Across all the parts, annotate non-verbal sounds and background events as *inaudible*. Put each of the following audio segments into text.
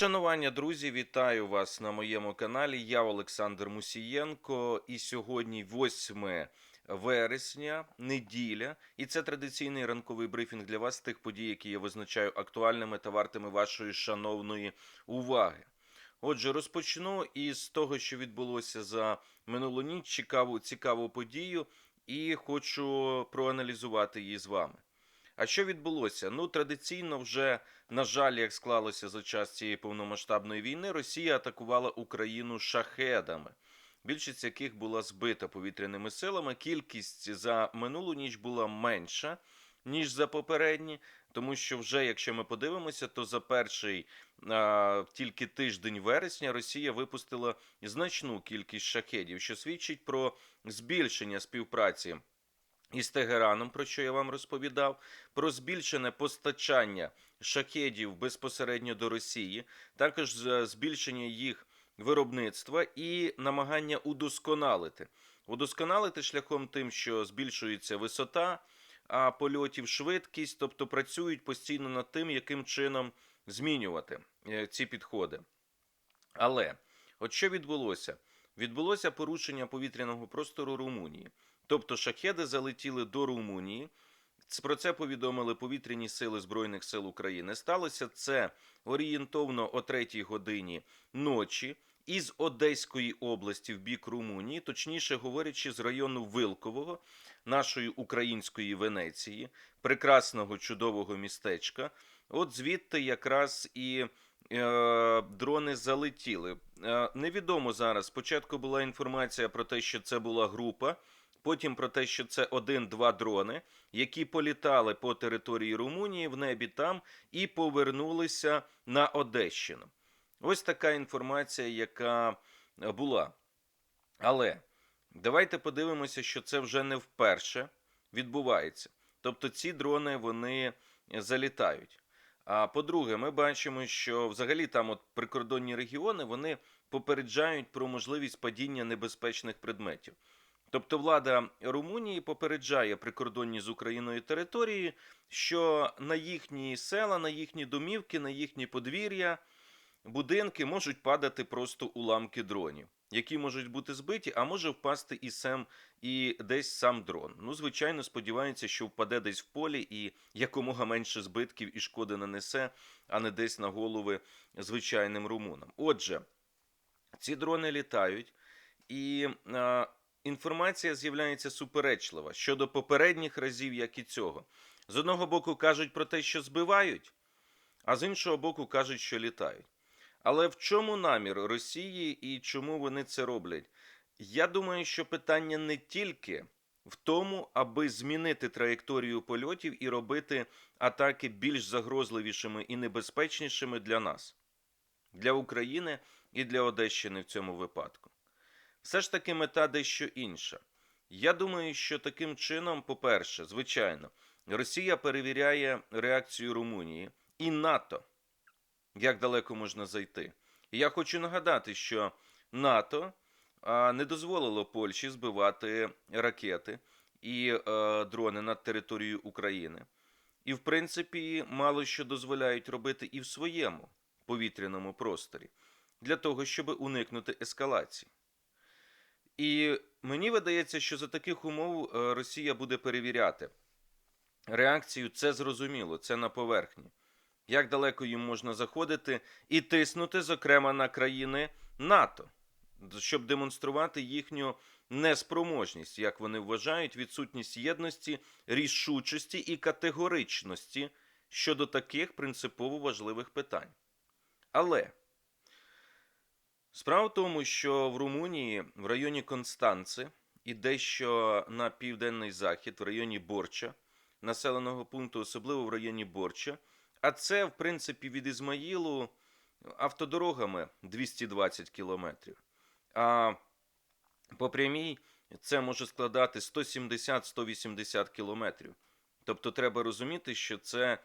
Шанування, друзі, вітаю вас на моєму каналі. Я Олександр Мусієнко. І сьогодні 8 вересня, неділя. І це традиційний ранковий брифінг для вас тих подій, які я визначаю актуальними та вартими вашої шановної уваги. Отже, розпочну із того, що відбулося за минулу ніч. Цікаву, цікаву подію, і хочу проаналізувати її з вами. А що відбулося? Ну, традиційно, вже, на жаль, як склалося за час цієї повномасштабної війни, Росія атакувала Україну шахедами, більшість яких була збита повітряними силами. Кількість за минулу ніч була менша, ніж за попередні, тому що вже, якщо ми подивимося, то за перший а, тільки тиждень вересня Росія випустила значну кількість шахедів, що свідчить про збільшення співпраці із Тегераном, про що я вам розповідав, про збільшене постачання шахедів безпосередньо до Росії, також збільшення їх виробництва і намагання удосконалити. Удосконалити шляхом тим, що збільшується висота а, польотів, швидкість, тобто працюють постійно над тим, яким чином змінювати е, ці підходи. Але от що відбулося? Відбулося порушення повітряного простору Румунії. Тобто шахеди залетіли до Румунії. Про це повідомили повітряні сили Збройних сил України. Сталося це орієнтовно о 3 годині ночі із Одеської області в бік Румунії, точніше говорячи, з району Вилкового, нашої української Венеції, прекрасного чудового містечка. От звідти якраз і е, дрони залетіли. Е, невідомо зараз. Спочатку була інформація про те, що це була група. Потім про те, що це один-два дрони, які політали по території Румунії в небі там і повернулися на Одещину. Ось така інформація, яка була. Але давайте подивимося, що це вже не вперше відбувається. Тобто ці дрони вони залітають. А по-друге, ми бачимо, що взагалі там от прикордонні регіони вони попереджають про можливість падіння небезпечних предметів. Тобто влада Румунії попереджає прикордонні з Україною території, що на їхні села, на їхні домівки, на їхні подвір'я, будинки можуть падати просто уламки дронів, які можуть бути збиті, а може впасти і сам і десь сам дрон. Ну, звичайно, сподіваються, що впаде десь в полі і якомога менше збитків і шкоди нанесе, а не десь на голови звичайним румунам. Отже, ці дрони літають, і а, інформація з'являється суперечлива щодо попередніх разів, як і цього. З одного боку кажуть про те, що збивають, а з іншого боку кажуть, що літають. Але в чому намір Росії і чому вони це роблять? Я думаю, що питання не тільки в тому, аби змінити траєкторію польотів і робити атаки більш загрозливішими і небезпечнішими для нас, для України і для Одещини в цьому випадку. Все ж таки мета дещо інша. Я думаю, що таким чином, по-перше, звичайно, Росія перевіряє реакцію Румунії і НАТО, як далеко можна зайти. І я хочу нагадати, що НАТО не дозволило Польщі збивати ракети і е, дрони над територією України. І, в принципі, мало що дозволяють робити і в своєму повітряному просторі для того, щоб уникнути ескалації. І мені видається, що за таких умов е, Росія буде перевіряти реакцію. Це зрозуміло, це на поверхні. Як далеко їм можна заходити і тиснути, зокрема, на країни НАТО, щоб демонструвати їхню неспроможність, як вони вважають, відсутність єдності, рішучості і категоричності щодо таких принципово важливих питань. Але Справа в тому, що в Румунії, в районі Констанци і дещо на південний захід, в районі Борча, населеного пункту, особливо в районі Борча, а це, в принципі, від Ізмаїлу автодорогами 220 кілометрів. А по прямій це може складати 170-180 кілометрів. Тобто треба розуміти, що це,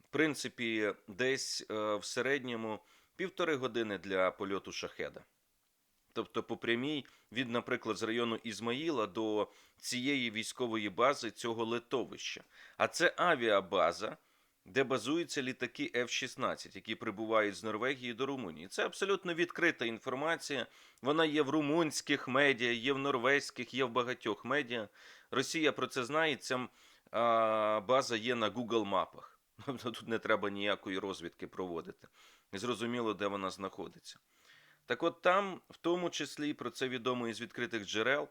в принципі, десь е, в середньому півтори години для польоту шахеда. Тобто, по прямій від, наприклад, з району Ізмаїла до цієї військової бази цього литовища. А це авіабаза, де базуються літаки F-16, які прибувають з Норвегії до Румунії. Це абсолютно відкрита інформація. Вона є в румунських медіа, є в норвезьких, є в багатьох медіа. Росія про це знає. Ця база є на Google мапах. *laughs* Тобто тут не треба ніякої розвідки проводити. Зрозуміло, де вона знаходиться. Так от там, в тому числі, про це відомо із відкритих джерел,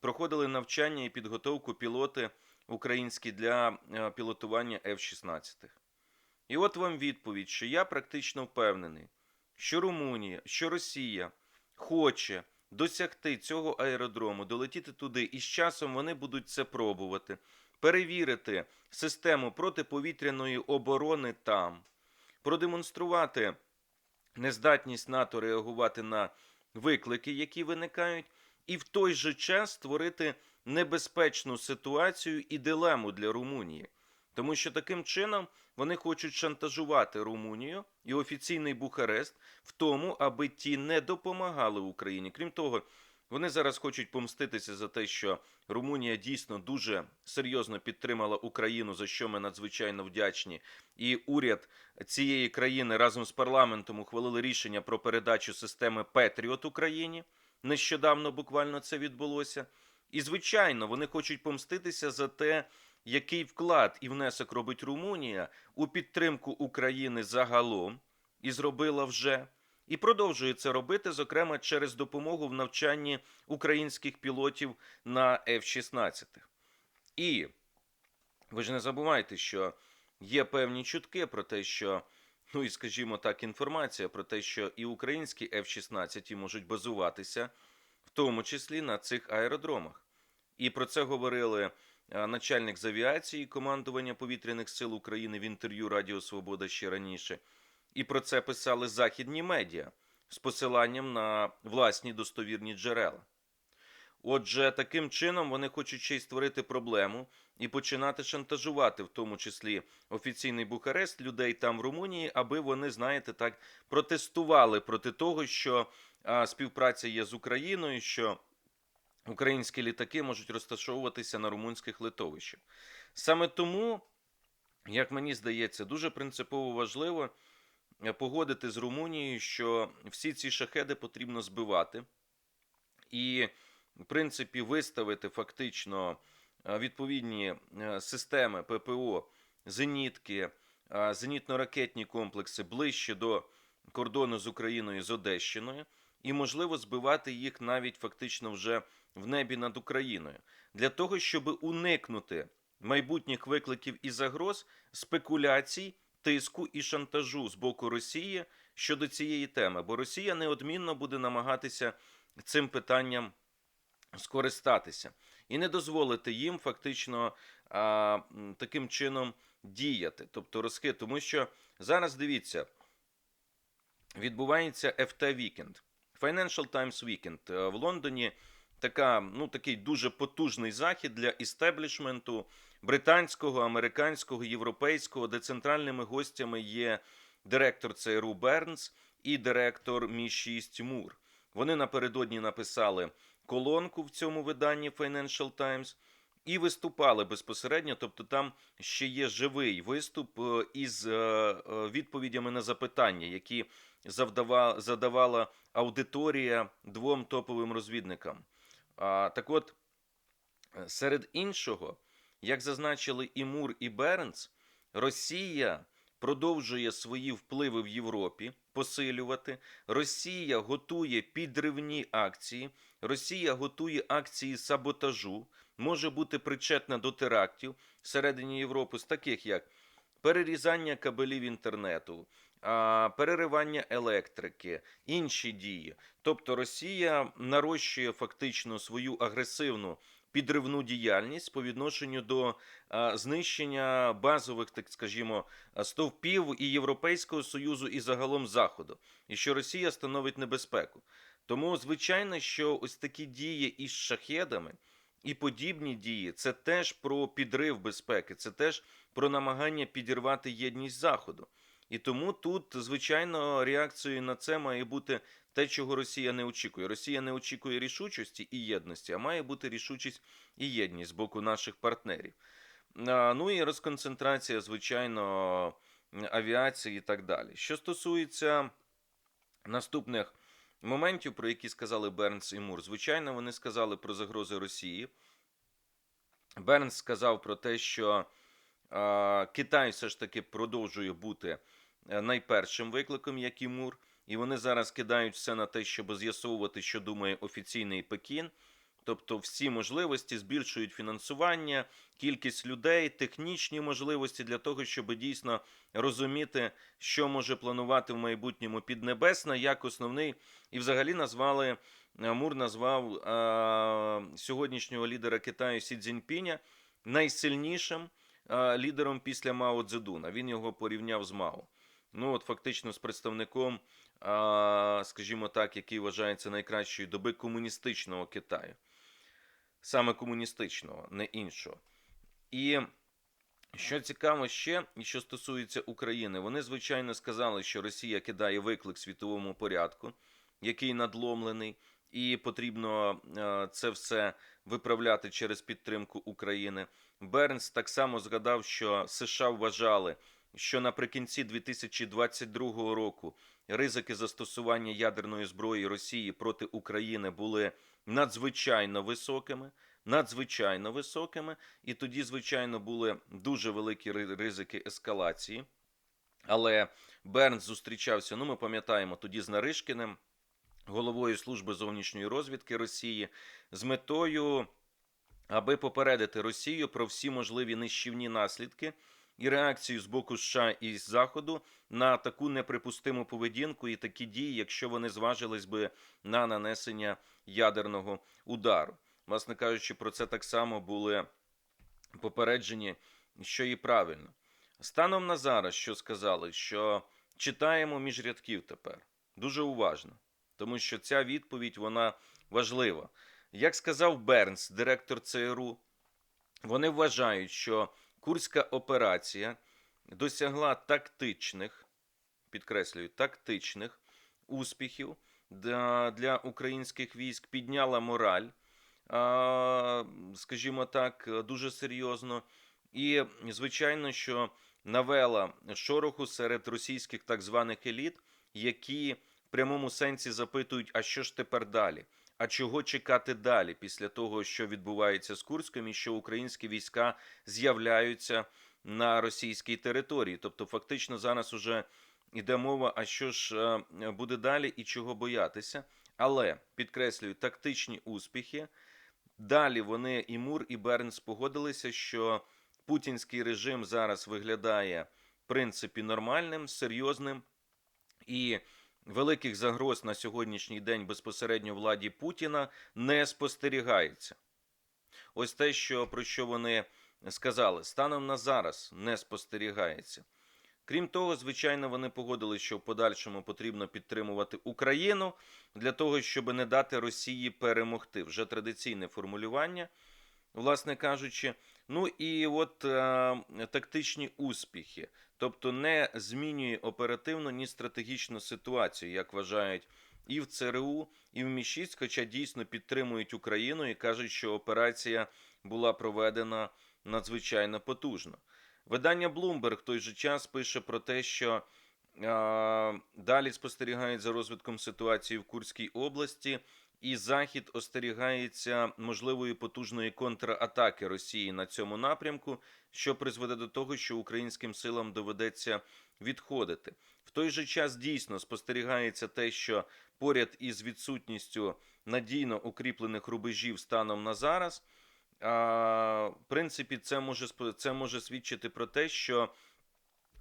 проходили навчання і підготовку пілоти українські для е, пілотування F-16. І от вам відповідь, що я практично впевнений, що Румунія, що Росія хоче досягти цього аеродрому, долетіти туди, і з часом вони будуть це пробувати, перевірити систему протиповітряної оборони там, продемонструвати нездатність НАТО реагувати на виклики, які виникають, і в той же час створити небезпечну ситуацію і дилему для Румунії. Тому що таким чином вони хочуть шантажувати Румунію і офіційний Бухарест в тому, аби ті не допомагали Україні. Крім того, вони зараз хочуть помститися за те, що Румунія дійсно дуже серйозно підтримала Україну, за що ми надзвичайно вдячні. І уряд цієї країни разом з парламентом ухвалили рішення про передачу системи Петріот Україні. Нещодавно буквально це відбулося. І, звичайно, вони хочуть помститися за те, який вклад і внесок робить Румунія у підтримку України загалом, і зробила вже, і продовжує це робити, зокрема через допомогу в навчанні українських пілотів на F-16. І ви ж не забувайте, що є певні чутки про те, що, ну і скажімо так, інформація про те, що і українські F-16 можуть базуватися, в тому числі на цих аеродромах. І про це говорили е, начальник з авіації командування повітряних сил України в інтерв'ю Радіо Свобода ще раніше. І про це писали західні медіа з посиланням на власні достовірні джерела. Отже, таким чином вони хочуть ще й створити проблему і починати шантажувати, в тому числі офіційний Бухарест, людей там в Румунії, аби вони, знаєте, так протестували проти того, що а, співпраця є з Україною, що українські літаки можуть розташовуватися на румунських литовищах. Саме тому, як мені здається, дуже принципово важливо погодити з Румунією, що всі ці шахеди потрібно збивати і, в принципі, виставити фактично е, відповідні е, системи ППО, зенітки, е, зенітно-ракетні комплекси ближче до кордону з Україною з Одещиною, і можливо збивати їх навіть фактично вже в небі над Україною. Для того, щоб уникнути майбутніх викликів і загроз, спекуляцій, тиску і шантажу з боку Росії щодо цієї теми, бо Росія неодмінно буде намагатися цим питанням скористатися і не дозволити їм фактично а, таким чином діяти, тобто розхит. Тому що зараз дивіться, відбувається FT Weekend, Financial Times Weekend Е, в Лондоні. Така, ну такий дуже потужний захід для істеблішменту британського, американського, європейського, де центральними гостями є директор ЦРУ Бернс і директор Мі 6 Мур. Вони напередодні написали колонку в цьому виданні Financial Times і виступали безпосередньо. Тобто, там ще є живий виступ е, із е, е, відповідями на запитання, які завдава, задавала аудиторія двом топовим розвідникам. Так от, е, серед іншого, як зазначили і Мур, і Бернс, Росія продовжує свої впливи в Європі посилювати. Росія готує підривні акції, Росія готує акції саботажу, може бути причетна до терактів всередині Європи, з таких як перерізання кабелів інтернету, переривання електрики, інші дії. Тобто Росія нарощує фактично свою агресивну підривну діяльність по відношенню до знищення базових, так скажімо, стовпів і Європейського союзу, і загалом Заходу, і що Росія становить небезпеку. Тому, звичайно, що ось такі дії із шахедами і подібні дії це теж про підрив безпеки, це теж про намагання підірвати єдність Заходу. І тому тут, звичайно, реакцією на це має бути те, чого Росія не очікує. Росія не очікує рішучості і єдності, а має бути рішучість і єдність з боку наших партнерів. Ну і розконцентрація, звичайно, авіації і так далі. Що стосується наступних моментів, про які сказали Бернс і Мур, звичайно, вони сказали про загрози Росії. Бернс сказав про те, що Китай все ж таки продовжує бути найпершим викликом, як і Мур, і вони зараз кидають все на те, щоб з'ясовувати, що думає офіційний Пекін. Тобто всі можливості збільшують фінансування, кількість людей, технічні можливості для того, щоб дійсно розуміти, що може планувати в майбутньому Піднебесна, як основний, і взагалі назвали е, Мур назвав е, сьогоднішнього лідера Китаю Сі Цзіньпіня найсильнішим е, лідером після Мао Цзедуна. Він його порівняв з Мао. Ну, от фактично з представником, скажімо так, який вважається найкращою доби комуністичного Китаю. Саме комуністичного, не іншого. І що цікаво ще, і що стосується України, вони звичайно сказали, що Росія кидає виклик світовому порядку, який надломлений, і потрібно е, це все виправляти через підтримку України. Бернс так само згадав, що США вважали, що наприкінці 2022 року ризики застосування ядерної зброї Росії проти України були надзвичайно високими. Надзвичайно високими, і тоді, звичайно, були дуже великі ризики ескалації. Але Бернс зустрічався, ну ми пам'ятаємо, тоді з Наришкіним, головою служби зовнішньої розвідки Росії, з метою, аби попередити Росію про всі можливі нищівні наслідки і реакцію з боку США і Заходу на таку неприпустиму поведінку і такі дії, якщо вони зважились би на нанесення ядерного удару. Власне кажучи, про це так само були попереджені, що і правильно. Станом на зараз, що сказали, що читаємо між рядків тепер дуже уважно, тому що ця відповідь вона важлива. Як сказав Бернс, директор ЦРУ, вони вважають, що Курська операція досягла тактичних, підкреслюю, тактичних успіхів для, українських військ, підняла мораль, скажімо так, дуже серйозно. І, звичайно, що навела шороху серед російських так званих еліт, які в прямому сенсі запитують, а що ж тепер далі? А чого чекати далі після того, що відбувається з Курськом, і що українські війська з'являються на російській території? Тобто, фактично, зараз уже йде мова, а що ж е, буде далі і чого боятися. Але підкреслюю, тактичні успіхи. Далі вони і Мур, і Бернс погодилися, що путінський режим зараз виглядає в принципі нормальним, серйозним і великих загроз на сьогоднішній день безпосередньо владі Путіна не спостерігається. Ось те, що про що вони сказали, станом на зараз не спостерігається. Крім того, звичайно, вони погодилися, що в подальшому потрібно підтримувати Україну для того, щоб не дати Росії перемогти. Вже традиційне формулювання, власне кажучи. Ну і от е, тактичні успіхи, тобто не змінює оперативно ні стратегічну ситуацію, як вважають і в ЦРУ, і в Мі-6, хоча дійсно підтримують Україну і кажуть, що операція була проведена надзвичайно потужно. Видання Bloomberg в той же час пише про те, що е, далі спостерігають за розвитком ситуації в Курській області, і Захід остерігається можливої потужної контратаки Росії на цьому напрямку, що призведе до того, що українським силам доведеться відходити. В той же час дійсно спостерігається те, що поряд із відсутністю надійно укріплених рубежів станом на зараз. В принципі, це може це може свідчити про те, що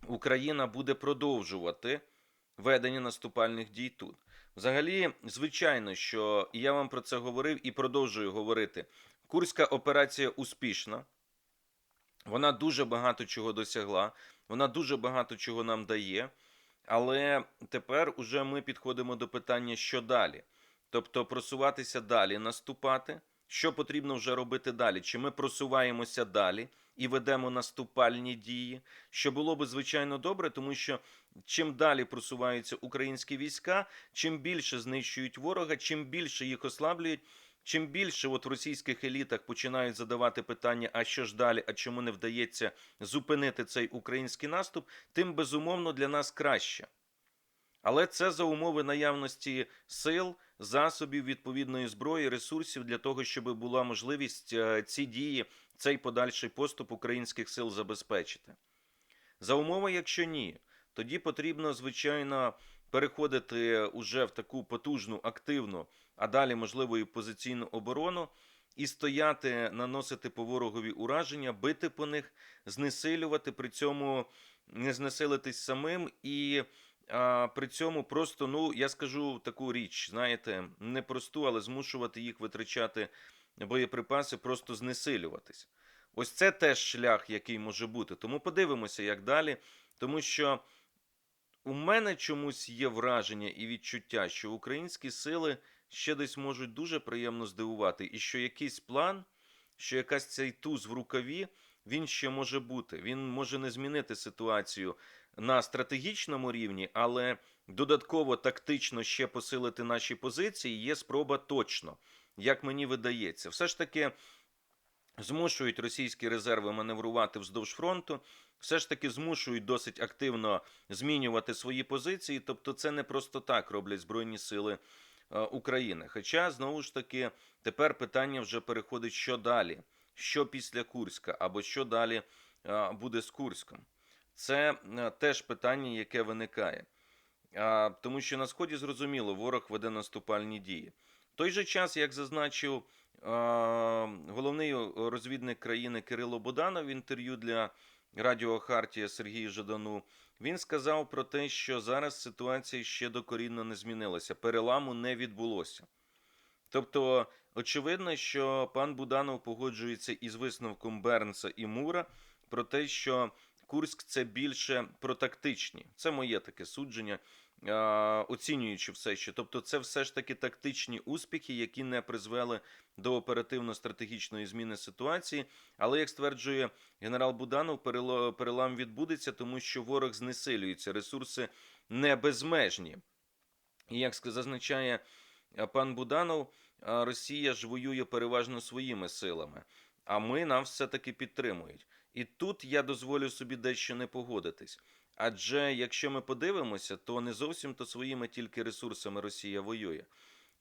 Україна буде продовжувати ведення наступальних дій тут. Взагалі, звичайно, що і я вам про це говорив і продовжую говорити. Курська операція успішна. Вона дуже багато чого досягла, вона дуже багато чого нам дає. Але тепер уже ми підходимо до питання, що далі. Тобто просуватися далі, наступати. Що потрібно вже робити далі? Чи ми просуваємося далі і ведемо наступальні дії? Що було би звичайно добре, тому що чим далі просуваються українські війська, чим більше знищують ворога, чим більше їх ослаблюють, чим більше от в російських елітах починають задавати питання, а що ж далі, а чому не вдається зупинити цей український наступ, тим безумовно для нас краще. Але це за умови наявності сил, засобів, відповідної зброї, ресурсів для того, щоб була можливість е, ці дії, цей подальший поступ українських сил забезпечити. За умови, якщо ні, тоді потрібно, звичайно, переходити уже в таку потужну, активну, а далі, можливо, і позиційну оборону, і стояти, наносити по ворогові ураження, бити по них, знесилювати, при цьому не знесилитись самим і а, при цьому просто, ну, я скажу таку річ, знаєте, не просту, але змушувати їх витрачати боєприпаси, просто знесилюватись. Ось це теж шлях, який може бути. Тому подивимося, як далі. Тому що у мене чомусь є враження і відчуття, що українські сили ще десь можуть дуже приємно здивувати, і що якийсь план, що якась цей туз в рукаві, він ще може бути. Він може не змінити ситуацію на стратегічному рівні, але додатково тактично ще посилити наші позиції є спроба точно, як мені видається. Все ж таки змушують російські резерви маневрувати вздовж фронту, все ж таки змушують досить активно змінювати свої позиції. Тобто, це не просто так роблять Збройні Сили е, України. Хоча, знову ж таки, тепер питання вже переходить, що далі, що після Курська, або що далі е, буде з Курськом. Це е, теж питання, яке виникає. Тому що на сході зрозуміло, ворог веде наступальні дії. Той же час, як зазначив головний розвідник країни Кирило Буданов в інтерв'ю для Радіо Хартія Сергію Жадану, він сказав про те, що зараз ситуація ще докорінно не змінилася, переламу не відбулося. Тобто, очевидно, що пан Буданов погоджується із висновком Бернса і Мура про те, що Курськ це більше про тактичні. Це моє таке судження, е, оцінюючи все ще. Тобто, це все ж таки тактичні успіхи, які не призвели до оперативно-стратегічної зміни ситуації. Але як стверджує генерал Буданов, перелам відбудеться, тому що ворог знесилюється, ресурси не безмежні. І як зазначає е, пан Буданов, е, Росія ж воює переважно своїми силами, а ми нам все-таки підтримують. І тут я дозволю собі дещо не погодитись. Адже якщо ми подивимося, то не зовсім то своїми тільки ресурсами Росія воює.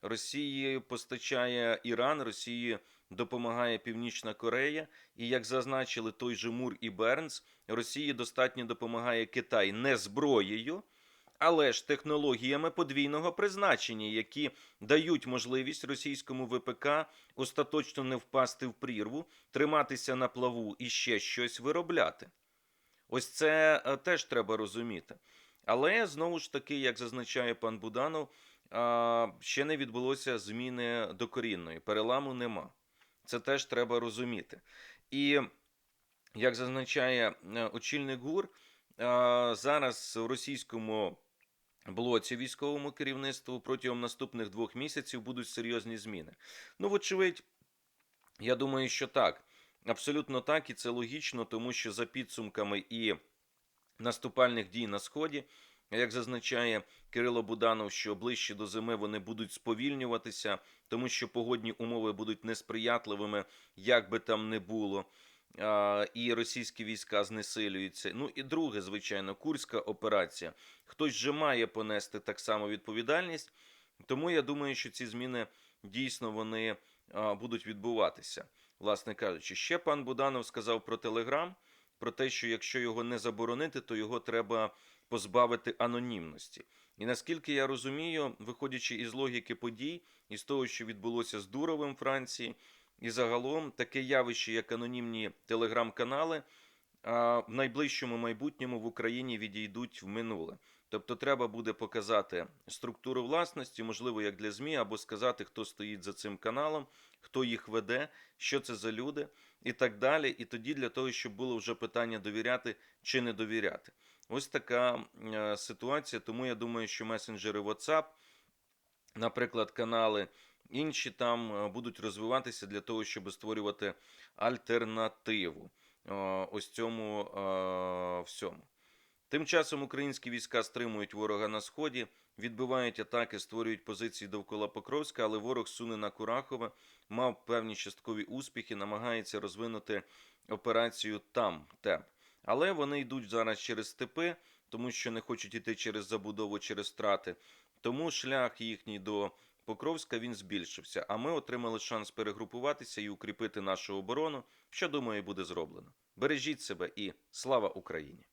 Росії постачає Іран, Росії допомагає Північна Корея, і як зазначили той же Мур і Бернс, Росії достатньо допомагає Китай не зброєю, але ж технологіями подвійного призначення, які дають можливість російському ВПК остаточно не впасти в прірву, триматися на плаву і ще щось виробляти. Ось це е, теж треба розуміти. Але знову ж таки, як зазначає пан Буданов, ще не відбулося зміни докорінної. Переламу нема. Це теж треба розуміти. І як зазначає е, очільник ГУР, зараз в російському блоці військовому керівництву протягом наступних двох місяців будуть серйозні зміни. Ну, вочевидь, я думаю, що так. Абсолютно так, і це логічно, тому що за підсумками і наступальних дій на сході, як зазначає Кирило Буданов, що ближче до зими вони будуть сповільнюватися, тому що погодні умови будуть несприятливими, як би там не було. І російські війська знесилюються. Ну і друге, звичайно, курська операція. Хтось же має понести так само відповідальність. Тому я думаю, що ці зміни дійсно вони будуть відбуватися. Власне кажучи, ще пан Буданов сказав про Телеграм, про те, що якщо його не заборонити, то його треба позбавити анонімності. І наскільки я розумію, виходячи із логіки подій, із того, що відбулося з Дуровим Франції, і загалом таке явище, як анонімні телеграм-канали, в найближчому майбутньому в Україні відійдуть в минуле. Тобто, треба буде показати структуру власності, можливо, як для ЗМІ, або сказати, хто стоїть за цим каналом, хто їх веде, що це за люди, і так далі. І тоді для того, щоб було вже питання довіряти чи не довіряти. Ось така е, ситуація. Тому я думаю, що месенджери WhatsApp, наприклад, канали. Інші там е, будуть розвиватися для того, щоб створювати альтернативу е, ось цьому всьому. Тим часом українські війська стримують ворога на сході, відбивають атаки, створюють позиції довкола Покровська, але ворог суне на Курахове, мав певні часткові успіхи, намагається розвинути операцію там, ТЕП. Але вони йдуть зараз через степи, тому що не хочуть іти через забудову, через страти. Тому шлях їхній до Покровська він збільшився. А ми отримали шанс перегрупуватися і укріпити нашу оборону, що думаю буде зроблено. Бережіть себе і слава Україні!